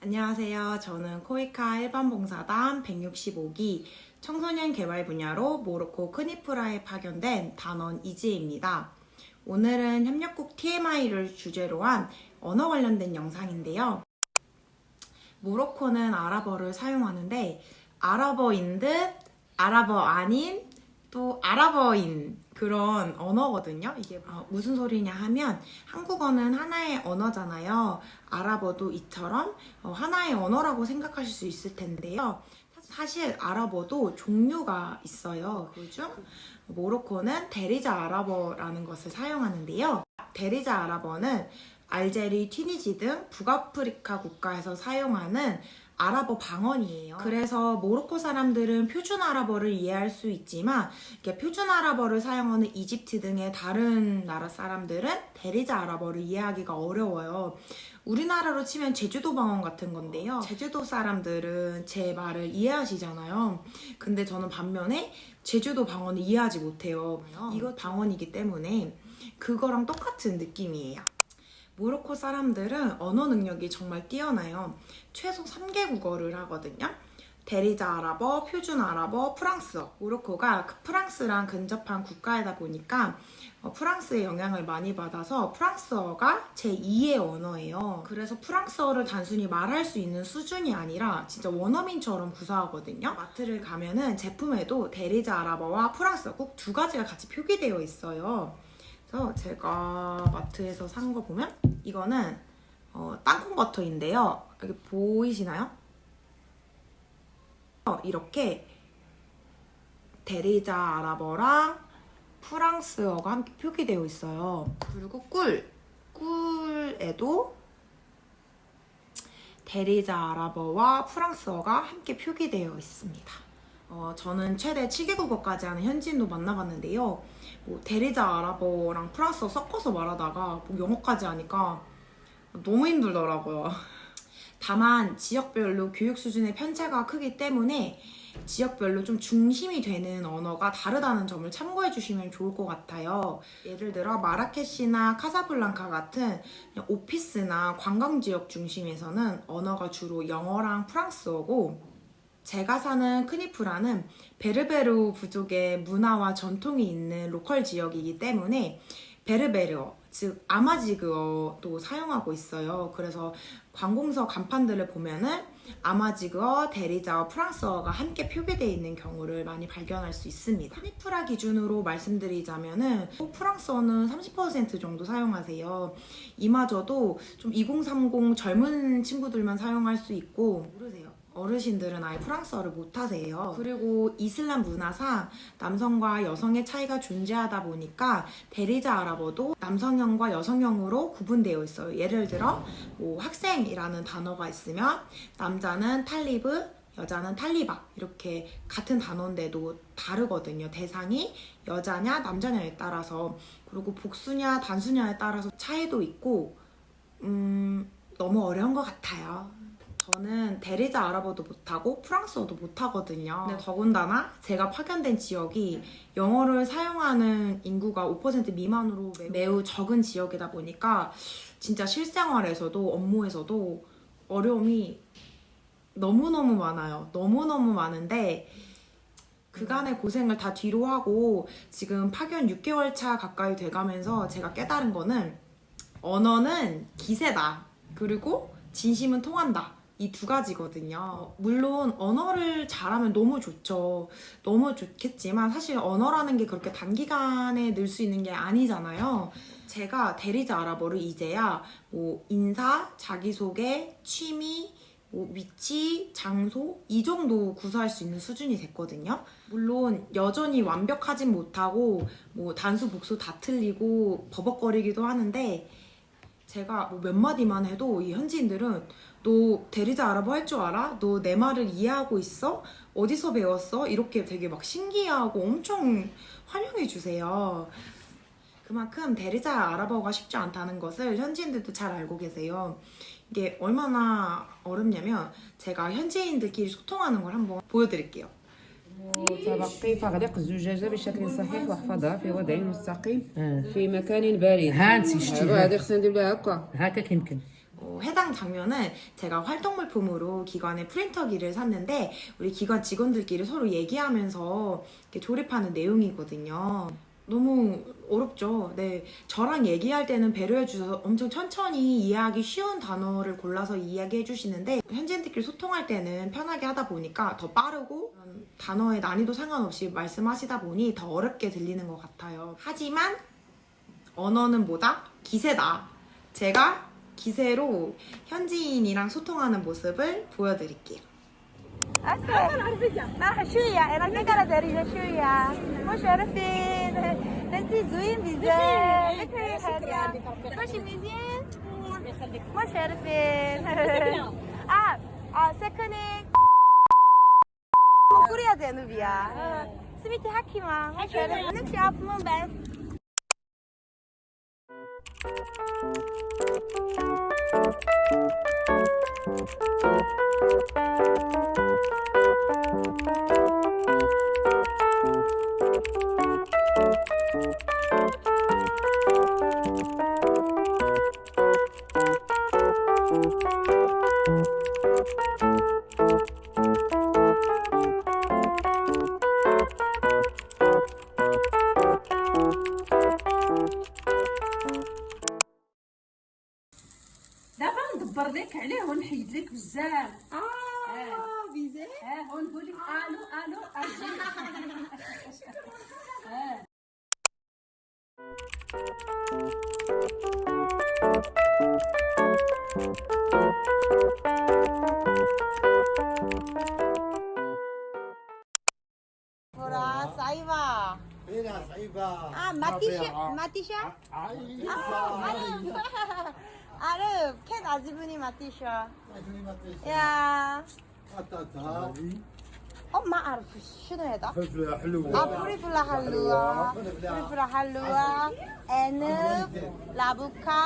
안녕하세요. 저는 코이카 일반봉사단 165기 청소년 개발 분야로 모로코 크니프라에 파견된 단원 이지혜입니다. 오늘은 협력국 TMI를 주제로 한 언어 관련된 영상인데요. 모로코는 아랍어를 사용하는데 아랍어인 듯 아랍어 아닌 또 아랍어인 그런 언어거든요. 이게 어, 무슨 소리냐 하면 한국어는 하나의 언어잖아요. 아랍어도 이처럼 어, 하나의 언어라고 생각하실 수 있을 텐데요. 사실 아랍어도 종류가 있어요. 그중 모로코는 데리자 아랍어라는 것을 사용하는데요. 데리자 아랍어는 알제리, 튀니지 등 북아프리카 국가에서 사용하는 아랍어 방언이에요. 그래서 모로코 사람들은 표준 아랍어를 이해할 수 있지만 표준 아랍어를 사용하는 이집트 등의 다른 나라 사람들은 데리자 아랍어를 이해하기가 어려워요. 우리나라로 치면 제주도 방언 같은 건데요. 제주도 사람들은 제 말을 이해하시잖아요. 근데 저는 반면에 제주도 방언을 이해하지 못해요. 이거 방언이기 때문에 그거랑 똑같은 느낌이에요. 모로코 사람들은 언어 능력이 정말 뛰어나요. 최소 3개 국어를 하거든요. 데리자 아랍어, 표준 아랍어, 프랑스어. 모로코가 그 프랑스랑 근접한 국가이다 보니까 어, 프랑스의 영향을 많이 받아서 프랑스어가 제2의 언어예요. 그래서 프랑스어를 단순히 말할 수 있는 수준이 아니라 진짜 원어민처럼 구사하거든요. 마트를 가면은 제품에도 데리자 아랍어와 프랑스어 꼭 두 가지가 같이 표기되어 있어요. 그래서 제가 마트에서 산 거 보면 이거는 어, 땅콩 버터인데요. 여기 보이시나요? 어, 이렇게 데리자 아랍어랑 프랑스어가 함께 표기되어 있어요. 그리고 꿀, 꿀에도 데리자 아랍어와 프랑스어가 함께 표기되어 있습니다. 어, 저는 최대 7개국어까지 하는 현지인도 만나봤는데요. 뭐 데리자 아랍어랑 프랑스어 섞어서 말하다가 뭐 영어까지 하니까 너무 힘들더라고요. 다만 지역별로 교육 수준의 편차가 크기 때문에 지역별로 좀 중심이 되는 언어가 다르다는 점을 참고해 주시면 좋을 것 같아요. 예를 들어 마라케시나 카사블랑카 같은 오피스나 관광 지역 중심에서는 언어가 주로 영어랑 프랑스어고 제가 사는 크니프라는 베르베르 부족의 문화와 전통이 있는 로컬 지역이기 때문에 베르베르어, 즉 아마지그어도 사용하고 있어요. 그래서 관공서 간판들을 보면은 아마지그어, 데리자어, 프랑스어가 함께 표기되어 있는 경우를 많이 발견할 수 있습니다. 크니프라 기준으로 말씀드리자면은 프랑스어는 30% 정도 사용하세요. 이마저도 좀 2030 젊은 친구들만 사용할 수 있고 모르세요. 어르신들은 아예 프랑스어를 못하세요. 그리고 이슬람 문화상 남성과 여성의 차이가 존재하다 보니까 데리자 아랍어도 남성형과 여성형으로 구분되어 있어요. 예를 들어 뭐 학생이라는 단어가 있으면 남자는 탈리브, 여자는 탈리바 이렇게 같은 단어인데도 다르거든요. 대상이 여자냐 남자냐에 따라서 그리고 복수냐 단수냐에 따라서 차이도 있고 음 너무 어려운 것 같아요. 저는 데리자 아랍어도 못하고 프랑스어도 못하거든요. 근데 더군다나 제가 파견된 지역이 영어를 사용하는 인구가 5% 미만으로 매- 매우 적은 지역이다 보니까 진짜 실생활에서도 업무에서도 어려움이 너무너무 많아요. 너무너무 많은데 그간의 고생을 다 뒤로 하고 지금 파견 6개월 차 가까이 돼가면서 제가 깨달은 거는 언어는 기세다. 그리고 진심은 통한다. 이 두 가지거든요. 물론 언어를 잘하면 너무 좋죠. 너무 좋겠지만 사실 언어라는 게 그렇게 단기간에 늘 수 있는 게 아니잖아요. 제가 데리자 아랍어를 이제야 뭐 인사, 자기소개, 취미, 뭐 위치, 장소 이 정도 구사할 수 있는 수준이 됐거든요. 물론 여전히 완벽하진 못하고 뭐 단수 복수 다 틀리고 버벅거리기도 하는데 제가 뭐 몇 마디만 해도 이 현지인들은 너 데리자 아랍어 할 줄 알아? 너 내 말을 이해하고 있어? 어디서 배웠어? 이렇게 되게 막 신기해하고 엄청 환영해 주세요. 그만큼 데리자 아랍어가 쉽지 않다는 것을 현지인들도 잘 알고 계세요. 이게 얼마나 어렵냐면 제가 현지인들끼리 소통하는 걸 한번 보여드릴게요. وتبقي فغلق الزجاجة بشكل صحيح واحفظها في وضع مستقيم في مكان بارد ها انت شتي هذا هذه خصنا ندير لها هكا هكاك يمكن 어, 해당 장면은 제가 활동 물품으로 기관에 프린터기를 샀는데 우리 기관 직원들끼리 서로 얘기하면서 조립하는 내용이거든요. 너무 어렵죠. 네, 저랑 얘기할 때는 배려해 주셔서 엄청 천천히 이해하기 쉬운 단어를 골라서 이야기해 주시는데 현지인들끼리 소통할 때는 편하게 하다 보니까 더 빠르고 음, 단어의 난이도 상관없이 말씀하시다 보니 더 어렵게 들리는 것 같아요. 하지만 언어는 뭐다? 기세다. 제가 기세로 현지인이랑 소통하는 모습을 보여드릴게요. ما شوية أنا نقرا درجة شوية مش عارفين أنت زوين بزاف ماشي مزيان مش عارفين 아, 아 세컨이 코리아 제누비야 스미트 하키마 مش عارف نفسي أفهم بس Música نبردك عليه ونحيد لك بزاف. آه, آه. بيزاف آه ونقول لك آه. ألو ألو آه. فرعة صعيبة. صعيبة. آه ما تيشا ما 아르 캔 아지분이 마티샤 عايشة 야 قطعتها 어, ما أعرف شنو هذا؟ فلفلة حلوة 아, 프리플라 할루아, 프리플라 할루아, 애늪, 라부카,